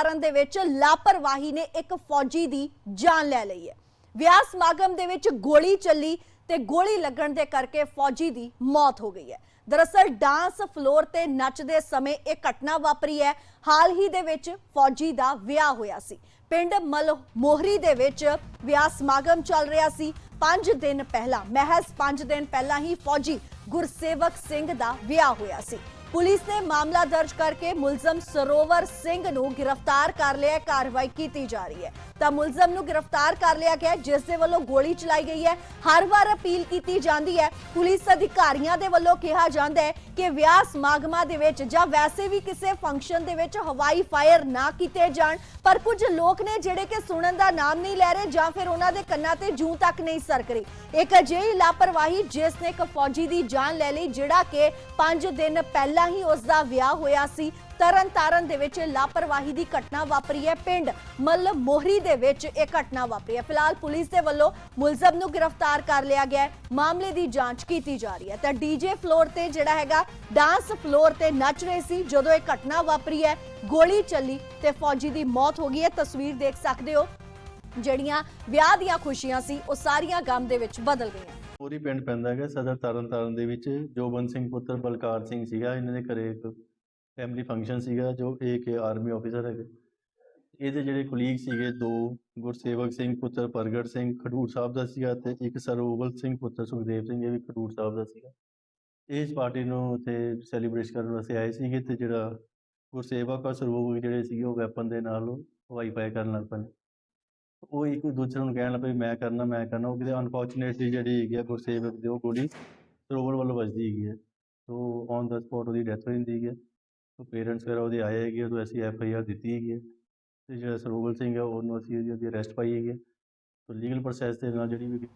ਤਰਨਤਾਰਨ ਦੇ ਵਿੱਚ ਲਾਪਰਵਾਹੀ ਨੇ ਇੱਕ ਫੌਜੀ ਦੀ ਜਾਨ ਲੈ ਲਈ ਹੈ। ਵਿਆਹ ਸਮਾਗਮ ਦੇ ਵਿੱਚ ਗੋਲੀ ਚੱਲੀ ਤੇ ਗੋਲੀ ਲੱਗਣ ਦੇ ਕਰਕੇ ਫੌਜੀ ਦੀ ਮੌਤ ਹੋ ਗਈ ਹੈ। ਦਰਅਸਲ ਡਾਂਸ ਫਲੋਰ ਤੇ ਨੱਚਦੇ ਸਮੇਂ ਇਹ ਘਟਨਾ ਵਾਪਰੀ ਹੈ। ਹਾਲ ਹੀ ਦੇ ਵਿੱਚ ਫੌਜੀ ਦਾ ਵਿਆਹ ਹੋਇਆ ਸੀ। ਪਿੰਡ ਮਲ ਮੋਹਰੀ ਦੇ ਵਿੱਚ ਵਿਆਹ ਸਮਾਗਮ ਚੱਲ ਰਿਹਾ ਸੀ। 5 ਦਿਨ ਪਹਿਲਾਂ, ਮਹਿਜ਼ 5 ਦਿਨ ਪਹਿਲਾਂ ਹੀ ਫੌਜੀ ਗੁਰਸੇਵਕ ਸਿੰਘ ਦਾ ਵਿਆਹ ਹੋਇਆ ਸੀ। ਪੁਲਿਸ ਨੇ ਮਾਮਲਾ ਦਰਜ ਕਰਕੇ ਮੁਲਜ਼ਮ ਸਰੋਵਰ ਸਿੰਘ ਨੂੰ ਗ੍ਰਿਫਤਾਰ ਕਰ ਲਿਆ ਕਾਰਵਾਈ ਕੀਤੀ ਜਾ ਰਹੀ ਹੈ। ਤਾਂ ਮੁਲਜ਼ਮ ਨੂੰ ਗ੍ਰਿਫਤਾਰ ਕਰ ਲਿਆ ਗਿਆ ਜਿਸ ਦੇ ਵੱਲੋਂ ਗੋਲੀ ਚਲਾਈ ਗਈ ਹੈ। ਹਰ ਵਾਰ ਅਪੀਲ ਕੀਤੀ ਜਾਂਦੀ ਹੈ। ਪੁਲਿਸ ਅਧਿਕਾਰੀਆਂ ਦੇ ਵੱਲੋਂ ਕਿਹਾ ਜਾਂਦਾ ਹੈ ਕਿ ਵਿਆਹ ਸਮਾਗਮਾਂ ਦੇ ਵਿੱਚ ਜਾਂ ਵੈਸੇ ਵੀ ਕਿਸੇ ਫੰਕਸ਼ਨ ਦੇ ਵਿੱਚ ਹਵਾਈ ਫਾਇਰ ਨਾ ਕੀਤੇ ਜਾਣ, ਪਰ ਕੁਝ ਲੋਕ ਨੇ ਜਿਹੜੇ ਕਿ ਸੁਣਨ ਦਾ ਨਾਮ ਨਹੀਂ ਲੈ ਰਹੇ ਜਾਂ ਫਿਰ ਉਹਨਾਂ ਦੇ ਕੰਨਾਂ ਤੇ ਜੂੰ ਤੱਕ ਨਹੀਂ ਸਰਕ ਰਹੀ। ਇੱਕ ਅਜਿਹੀ ਲਾਪਰਵਾਹੀ ਜਿਸ ਨੇ ਇੱਕ ਫੌਜੀ ਦੀ ਜਾਨ ਲੈ ਲਈ, ਜਿਹੜਾ ਕਿ 5 ਦਿਨ ਪਹਿਲਾਂ ਹੀ ਉਸ ਦਾ ਵਿਆਹ ਹੋਇਆ ਸੀ। ਤਰਨ ਤਾਰਨ ਦੇ ਵਿੱਚ ਲਾਪਰਵਾਹੀ ਦੀ ਘਟਨਾ ਵਾਪਰੀ ਹੈ। ਪਿੰਡ ਮੱਲ ਮੋਹਰੀ ਦੇ ਵਿੱਚ ਇਹ ਘਟਨਾ ਵਾਪਰੀ ਹੈ। ਫਿਲਹਾਲ ਪੁਲਿਸ ਦੇ ਵੱਲੋਂ ਮੁਲਜ਼ਮ ਨੂੰ ਗ੍ਰਿਫਤਾਰ ਕਰ ਲਿਆ ਗਿਆ ਹੈ। ਮਾਮਲੇ ਦੀ ਜਾਂਚ ਕੀਤੀ ਜਾ ਰਹੀ ਹੈ। ਤਾਂ ਡੀਜੇ ਫਲੋਰ ਤੇ ਜਿਹੜਾ ਹੈਗਾ, ਡਾਂਸ ਫਲੋਰ ਤੇ ਨੱਚ ਰਹੇ ਸੀ ਜਦੋਂ ਇਹ ਘਟਨਾ ਵਾਪਰੀ ਹੈ। ਗੋਲੀ ਚੱਲੀ ਤੇ ਫੌਜੀ ਦੀ ਮੌਤ ਹੋ ਗਈ ਹੈ। ਤਸਵੀਰ ਦੇਖ ਸਕਦੇ ਹੋ। ਜਿਹੜੀਆਂ ਵਿਆਹ ਦੀਆਂ ਖੁਸ਼ੀਆਂ ਸੀ, ਉਹ ਸਾਰੀਆਂ ਗਮ ਦੇ ਵਿੱਚ ਬਦਲ ਗਈਆਂ। ਪੂਰੀ ਪਿੰਡ ਪੈਂਦਾ ਹੈਗਾ, ਸਦਰ ਤਰਨਤਾਰਨ ਦੇ ਵਿੱਚ। ਜੋਬਨ ਸਿੰਘ ਪੁੱਤਰ ਬਲਕਾਰ ਸਿੰਘ ਸੀਗਾ। ਇਹਨਾਂ ਦੇ ਘਰੇ ਇੱਕ ਫੈਮਿਲੀ ਫੰਕਸ਼ਨ ਸੀਗਾ, ਜੋ ਇੱਕ ਆਰਮੀ ਆਫੀਸਰ ਹੈਗੇ। ਇਹਦੇ ਜਿਹੜੇ ਕੁਲੀਗ ਸੀਗੇ, ਦੋ ਗੁਰਸੇਵਕ ਸਿੰਘ, ਪੁੱਤਰ ਪ੍ਰਗਟ ਸਿੰਘ, ਖਡੂਰ ਸਾਹਿਬ ਦਾ ਸੀਗਾ ਤੇ ਇੱਕ ਸਰੋਵਲ ਸਿੰਘ, ਪੁੱਤਰ ਸੁਖਦੇਵ ਸਿੰਘ, ਇਹ ਵੀ ਖਡੂਰ ਸਾਹਿਬ ਦਾ ਸੀਗਾ। ਇਸ ਪਾਰਟੀ ਨੂੰ ਉੱਥੇ ਸੈਲੀਬ੍ਰੇਟ ਕਰਨ ਵਾਸਤੇ ਆਏ ਸੀਗੇ ਤੇ ਜਿਹੜਾ ਗੁਰਸੇਵਕ ਔਰ ਸਰੋਵਲ ਜਿਹੜੇ ਸੀਗੇ, ਉਹ ਵੈਪਨ ਦੇ ਨਾਲ ਉਹ ਹਵਾਈ ਫਾਇਰ ਕਰਨ ਲੱਗ ਪਏ। ਉਹ ਇੱਕ ਦੂਸਰੇ ਨੂੰ ਕਹਿਣ ਲੱਗ ਪਏ, ਮੈਂ ਕਰਨਾ ਮੈਂ ਕਰਨਾ। ਉਹ ਕਿਤੇ ਅਨਫੋਰਚੂਨੇਟਲੀ ਜਿਹੜੀ ਹੈਗੀ ਆ ਗੁਰਸੇਵਕ ਦੀ ਉਹ ਗੋਲੀ ਸਰੋਵਰ ਵੱਲੋਂ ਵੱਜਦੀ ਹੈਗੀ ਹੈ ਸੋ ਔਨ ਦਾ ਸਪੌਟ ਉਹਦੀ ਡੈਥ ਹੋ ਜਾਂਦੀ ਹੈਗੀ ਹੈ ਪੇਰੈਂਟਸ ਵਗੈਰਾ ਉਹਦੇ ਆਏ ਹੈਗੇ ਉਹ ਅਸੀਂ ਐਫ ਆਈ ਆਰ ਦਿੱਤੀ ਹੈਗੀ ਹੈ ਤੇ ਜਿਹੜਾ ਸਰੋਵਲ ਸਿੰਘ ਹੈ ਉਹਨੂੰ ਅਸੀਂ ਉਹਦੀ ਅਰੈਸਟ ਪਾਈ ਹੈਗੀ ਹੈ ਸੋ ਲੀਗਲ ਪ੍ਰੋਸੈਸ ਦੇ ਨਾਲ ਜਿਹੜੀ ਵੀ